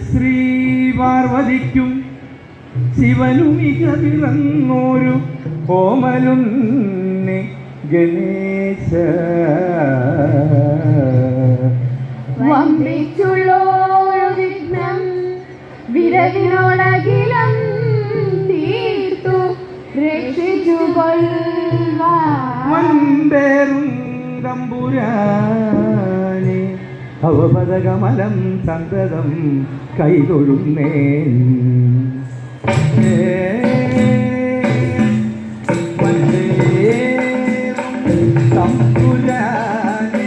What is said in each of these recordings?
ശ്രീ പാർവതിക്കും ശിവനുമിക പിറന്നോരു കോമലുണ്ണി ഗണേശ. വമ്പിച്ചുള്ളോരു വിഘ്നം വിരവിനോടകിലം തീർത്തു രക്ഷിച്ചു വൻപേറും തമ്പുരാനെ. ഭവപദകമലം സന്തതം കൈതൊഴുന്നേൻ. തമ്പുരാനെ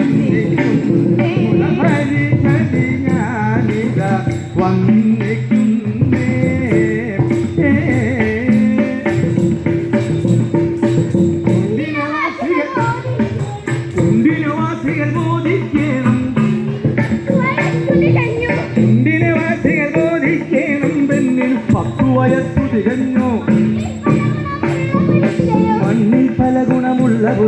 വാസികൾ ബോധിക്കണം. ചുണ്ടിനെ വാസികൾ ബോധിക്കണം. പെണ്ണിന് പത്തു വയസ്സു തികഞ്ഞു.